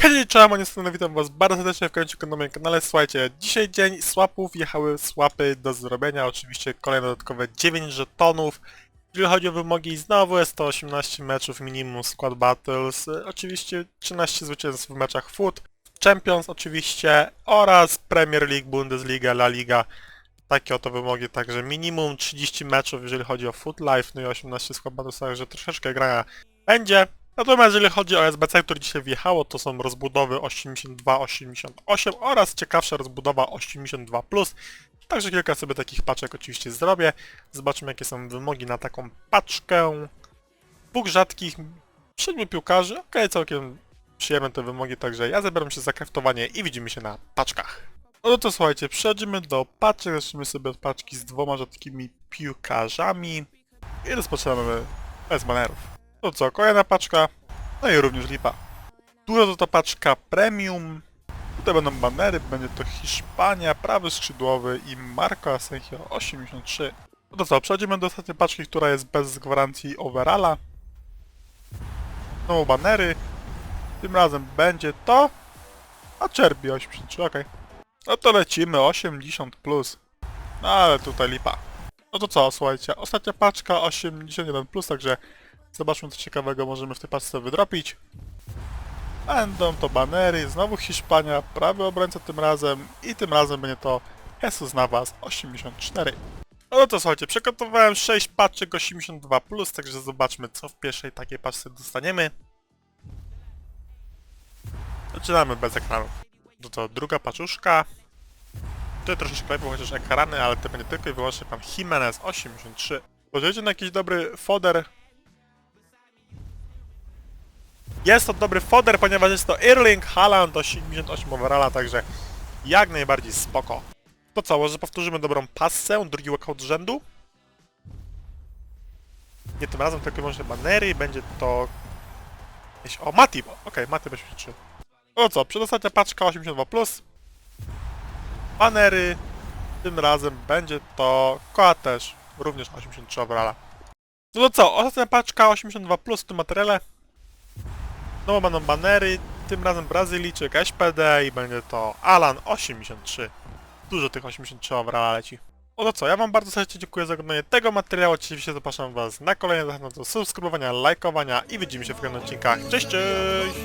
Hej, cześć, moje strony, witam was bardzo serdecznie w końcu na moim kanale. Słuchajcie, dzisiaj dzień swapów, jechały swapy do zrobienia, oczywiście kolejne dodatkowe 9 żetonów. Jeżeli chodzi o wymogi, znowu jest to 18 meczów minimum Squad Battles, oczywiście 13 zwycięstw w meczach Foot, Champions oczywiście oraz Premier League, Bundesliga, La Liga. Takie oto wymogi, także minimum 30 meczów, jeżeli chodzi o Foot Life, no i 18 Squad Battles, także troszeczkę grania będzie. Natomiast jeżeli chodzi o SBC, które dzisiaj wjechało, to są rozbudowy 82-88 oraz ciekawsza rozbudowa 82+. Także kilka sobie takich paczek oczywiście zrobię. Zobaczymy jakie są wymogi na taką paczkę. Dwóch rzadkich, siedmiu piłkarzy, okej, całkiem przyjemne te wymogi, także ja zabieram się za kraftowanie i widzimy się na paczkach. No to słuchajcie, przechodzimy do paczek, zaczniemy sobie od paczki z dwoma rzadkimi piłkarzami i rozpoczynamy bez banerów. To co, kolejna paczka, no i również lipa. Duża to ta paczka premium. Tutaj będą banery, będzie to Hiszpania, prawy skrzydłowy i Marco Asensio 83. No to co, przechodzimy do ostatniej paczki, która jest bez gwarancji overalla. Znowu banery. Tym razem będzie to... A czerbi 83, okej. No to lecimy, 80 plus. No ale tutaj lipa. No to co, słuchajcie, ostatnia paczka 81 plus, także Zobaczmy co ciekawego możemy w tej paczce wydropić. Będą to banery, znowu Hiszpania, prawy obrońca tym razem i tym razem będzie to Jesus Navas 84. No to słuchajcie, przygotowałem 6 paczek 82+, także zobaczmy co w pierwszej takiej paczce dostaniemy. Zaczynamy bez ekranów. No to druga paczuszka. Tutaj troszeczkę lepiej, chociaż ekrany, ale to będzie tylko i wyłącznie pan Jimenez 83. Podzielicie na jakiś dobry foder jest to dobry foder, ponieważ jest to Erling Haaland 88 overalla, także jak najbardziej spoko. To co, może powtórzymy dobrą passę, drugi walkout z rzędu? Nie tym razem, tylko wyłącznie banery, będzie to... O, Mati, okej, okay, Mati będzie 3. Co, przedostatnia paczka 82+. Plus. Banery, tym razem będzie to Koa też, również 83 overalla. No to co, ostatnia paczka 82+, plus w tym materiale. Znowu będą banery, tym razem Brazylijczyk SPD i będzie to Alan 83. Dużo tych 83 overalla leci. No to co, ja wam bardzo serdecznie dziękuję za oglądanie tego materiału, oczywiście zapraszam was na kolejne, zachęcam do subskrybowania, lajkowania i widzimy się w kolejnych odcinkach. Cześć, cześć!